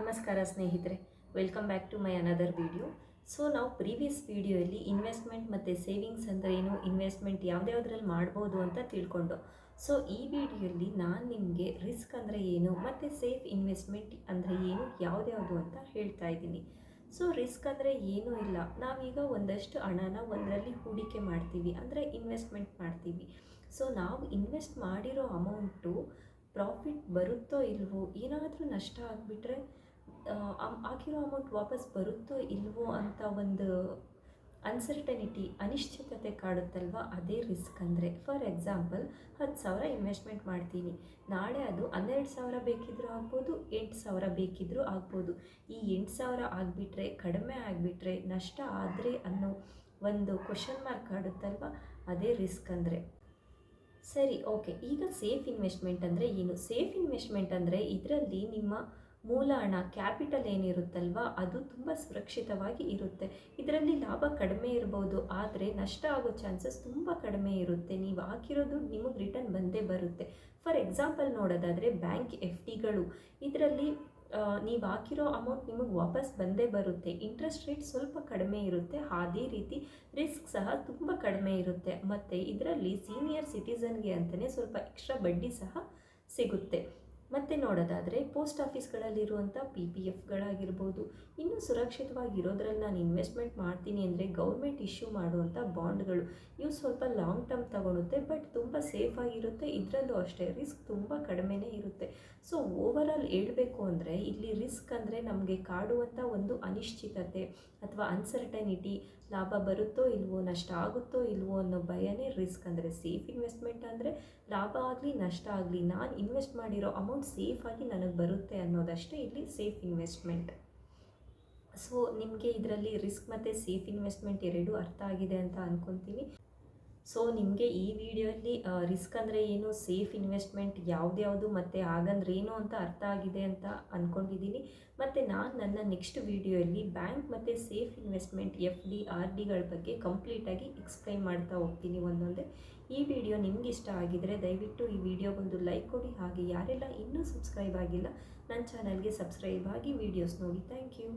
ನಮಸ್ಕಾರ ಸ್ನೇಹಿತರೆ welcome back to my another video so ನಾವು ಪ್ರೀವಿಯಸ್ ವಿಡಿಯೋಯಲ್ಲಿ ಇನ್ವೆಸ್ಟ್ಮೆಂಟ್ ಮತ್ತು ಸೇವಿಂಗ್ಸ್ ಅಂದರೆ ಏನು ಇನ್ವೆಸ್ಟ್ಮೆಂಟ್ ಯಾವ್ದ್ಯಾವ್ದ್ರಲ್ಲಿ ಮಾಡ್ಬೋದು ಅಂತ ತಿಳ್ಕೊಂಡು. ಸೊ ಈ ವಿಡಿಯೋಲ್ಲಿ ನಾನು ನಿಮಗೆ ರಿಸ್ಕ್ ಅಂದರೆ ಏನು, ಮತ್ತು ಸೇಫ್ ಇನ್ವೆಸ್ಟ್ಮೆಂಟ್ ಅಂದರೆ ಏನು ಯಾವುದ್ಯಾವುದು ಅಂತ ಹೇಳ್ತಾ ಇದ್ದೀನಿ. ಸೊ ರಿಸ್ಕ್ ಅಂದರೆ ಏನೂ ಇಲ್ಲ. ನಾವೀಗ ಒಂದಷ್ಟು ಹಣನ ಒಂದರಲ್ಲಿ ಹೂಡಿಕೆ ಮಾಡ್ತೀವಿ, ಅಂದರೆ ಇನ್ವೆಸ್ಟ್ಮೆಂಟ್ ಮಾಡ್ತೀವಿ. ಸೊ ನಾವು ಇನ್ವೆಸ್ಟ್ ಮಾಡಿರೋ ಅಮೌಂಟು ಪ್ರಾಫಿಟ್ ಬರುತ್ತೋ ಇಲ್ವೋ, ಏನಾದರೂ ನಷ್ಟ ಆಗಿಬಿಟ್ರೆ ಆಗಿರೋ ಅಮೌಂಟ್ ವಾಪಸ್ ಬರುತ್ತೋ ಇಲ್ವೋ ಅಂತ ಒಂದು ಅನ್ಸರ್ಟನಿಟಿ ಅನಿಶ್ಚಿತತೆ ಕಾಡುತ್ತಲ್ವ? ಅದೇ ರಿಸ್ಕ್ ಅಂದರೆ ಫಾರ್ ಎಕ್ಸಾಂಪಲ್ ಹತ್ತು ಸಾವಿರ ಇನ್ವೆಸ್ಟ್ಮೆಂಟ್ ಮಾಡ್ತೀನಿ. ನಾಳೆ ಅದು ಹನ್ನೆರಡು ಸಾವಿರ ಬೇಕಿದ್ದರೂ ಆಗ್ಬೋದು, ಎಂಟು ಸಾವಿರ ಬೇಕಿದ್ದರೂ ಆಗ್ಬೋದು. ಈ ಎಂಟು ಸಾವಿರ ಆಗಿಬಿಟ್ರೆ, ಕಡಿಮೆ ಆಗಿಬಿಟ್ರೆ, ನಷ್ಟ ಆದರೆ ಅನ್ನೋ ಒಂದು ಕ್ವಶನ್ ಮಾರ್ಕ್ ಕಾಡುತ್ತಲ್ವ? ಅದೇ ರಿಸ್ಕ್ ಅಂದರೆ. ಸರಿ ಓಕೆ ಈಗ ಸೇಫ್ ಇನ್ವೆಸ್ಟ್ಮೆಂಟ್ ಅಂದರೆ ಏನು? ಸೇಫ್ ಇನ್ವೆಸ್ಟ್ಮೆಂಟ್ ಅಂದರೆ ಇದರಲ್ಲಿ ನಿಮ್ಮ ಮೂಲ ಹಣ, ಕ್ಯಾಪಿಟಲ್ ಏನಿರುತ್ತಲ್ವ, ಅದು ತುಂಬ ಸುರಕ್ಷಿತವಾಗಿ ಇರುತ್ತೆ. ಇದರಲ್ಲಿ ಲಾಭ ಕಡಿಮೆ ಇರ್ಬೋದು, ಆದರೆ ನಷ್ಟ ಆಗೋ ಚಾನ್ಸಸ್ ತುಂಬ ಕಡಿಮೆ ಇರುತ್ತೆ. ನೀವು ಹಾಕಿರೋದು ನಿಮಗೆ ರಿಟರ್ನ್ ಬಂದೇ ಬರುತ್ತೆ. ಫಾರ್ ಎಕ್ಸಾಂಪಲ್ ನೋಡೋದಾದರೆ ಬ್ಯಾಂಕ್ ಎಫ್ ಡಿಗಳು ಇದರಲ್ಲಿ ನೀವು ಹಾಕಿರೋ ಅಮೌಂಟ್ ನಿಮಗೆ ವಾಪಸ್ ಬಂದೇ ಬರುತ್ತೆ. ಇಂಟ್ರೆಸ್ಟ್ ರೇಟ್ ಸ್ವಲ್ಪ ಕಡಿಮೆ ಇರುತ್ತೆ. ಅದೇ ರೀತಿ ರಿಸ್ಕ್ ಸಹ ತುಂಬ ಕಡಿಮೆ ಇರುತ್ತೆ. ಮತ್ತು ಇದರಲ್ಲಿ ಸೀನಿಯರ್ ಸಿಟಿಸನ್ಗೆ ಅಂತಲೇ ಸ್ವಲ್ಪ ಎಕ್ಸ್ಟ್ರಾ ಬಡ್ಡಿ ಸಹ ಸಿಗುತ್ತೆ. ಮತ್ತು ನೋಡೋದಾದರೆ ಪೋಸ್ಟ್ ಆಫೀಸ್ಗಳಲ್ಲಿರುವಂಥ ಪಿ ಪಿ ಎಫ್ಗಳಾಗಿರ್ಬೋದು ಇನ್ನೂ ಸುರಕ್ಷಿತವಾಗಿರೋದ್ರಲ್ಲಿ ನಾನು ಇನ್ವೆಸ್ಟ್ಮೆಂಟ್ ಮಾಡ್ತೀನಿ ಅಂದರೆ ಗೌರ್ಮೆಂಟ್ ಇಶ್ಯೂ ಮಾಡುವಂಥ ಬಾಂಡ್ಗಳು, ಇವು ಸ್ವಲ್ಪ ಲಾಂಗ್ ಟರ್ಮ್ ತಗೊಳುತ್ತೆ, ಬಟ್ ತುಂಬ ಸೇಫ್ ಆಗಿರುತ್ತೆ ಇದರಲ್ಲೂ ಅಷ್ಟೇ, ರಿಸ್ಕ್ ತುಂಬ ಕಡಿಮೆನೇ ಇರುತ್ತೆ. ಸೊ ಓವರಾಲ್ ಹೇಳಬೇಕು ಅಂದರೆ ಇಲ್ಲಿ ರಿಸ್ಕ್ ಅಂದರೆ ನಮಗೆ ಕಾಡುವಂಥ ಒಂದು ಅನಿಶ್ಚಿತತೆ ಅಥವಾ ಅನ್ಸರ್ಟನಿಟಿ ಲಾಭ ಬರುತ್ತೋ ಇಲ್ವೋ, ನಷ್ಟ ಆಗುತ್ತೋ ಇಲ್ವೋ ಅನ್ನೋ ಭಯನೇ ರಿಸ್ಕ್ ಅಂದರೆ ಸೇಫ್ ಇನ್ವೆಸ್ಟ್ಮೆಂಟ್ ಅಂದರೆ ಲಾಭ ಆಗಲಿ, ನಷ್ಟ ಆಗಲಿ, ನಾನು ಇನ್ವೆಸ್ಟ್ ಮಾಡಿರೋ ಅಮೌಂಟ್ ಸೇಫಾಗಿ ನನಗೆ ಬರುತ್ತೆ ಅನ್ನೋದಷ್ಟೇ ಇಲ್ಲಿ ಸೇಫ್ ಇನ್ವೆಸ್ಟ್ಮೆಂಟ್ ಸೊ ನಿಮಗೆ ಇದರಲ್ಲಿ ರಿಸ್ಕ್ ಮತ್ತು ಸೇಫ್ ಇನ್ವೆಸ್ಟ್ಮೆಂಟ್ ಎರಡೂ ಅರ್ಥ ಆಗಿದೆ ಅಂತ ಅಂದ್ಕೊತೀನಿ ಸೊ ನಿಮಗೆ ಈ ವಿಡಿಯೋಲ್ಲಿ ರಿಸ್ಕ್ ಅಂದರೆ ಏನು ಸೇಫ್ ಇನ್ವೆಸ್ಟ್ಮೆಂಟ್ ಯಾವ್ದ್ಯಾವುದು ಮತ್ತು ಹಾಗಂದ್ರೆ ಏನು ಅಂತ ಅರ್ಥ ಆಗಿದೆ ಅಂತ ಅಂದ್ಕೊಂಡಿದ್ದೀನಿ ಮತ್ತು ನಾನು ನನ್ನ ನೆಕ್ಸ್ಟ್ ವಿಡಿಯೋಯಲ್ಲಿ ಬ್ಯಾಂಕ್ ಮತ್ತು safe investment F D R ಡಿಗಳ ಬಗ್ಗೆ ಕಂಪ್ಲೀಟಾಗಿ ಎಕ್ಸ್ಪ್ಲೈನ್ ಮಾಡ್ತಾ ಹೋಗ್ತೀನಿ ಒಂದೊಂದೇ. ಈ ವಿಡಿಯೋ ನಿಮ್ಗೆ ಇಷ್ಟ ಆಗಿದರೆ ದಯವಿಟ್ಟು ಈ ವಿಡಿಯೋಗೊಂದು ಲೈಕ್ ಕೊಡಿ. ಹಾಗೆ ಯಾರೆಲ್ಲ ಇನ್ನೂ ಸಬ್ಸ್ಕ್ರೈಬ್ ಆಗಿಲ್ಲ ನನ್ನ ಚಾನಲ್ಗೆ ಸಬ್ಸ್ಕ್ರೈಬ್ ಆಗಿ ವಿಡಿಯೋಸ್ ನೋಡಿ. Thank you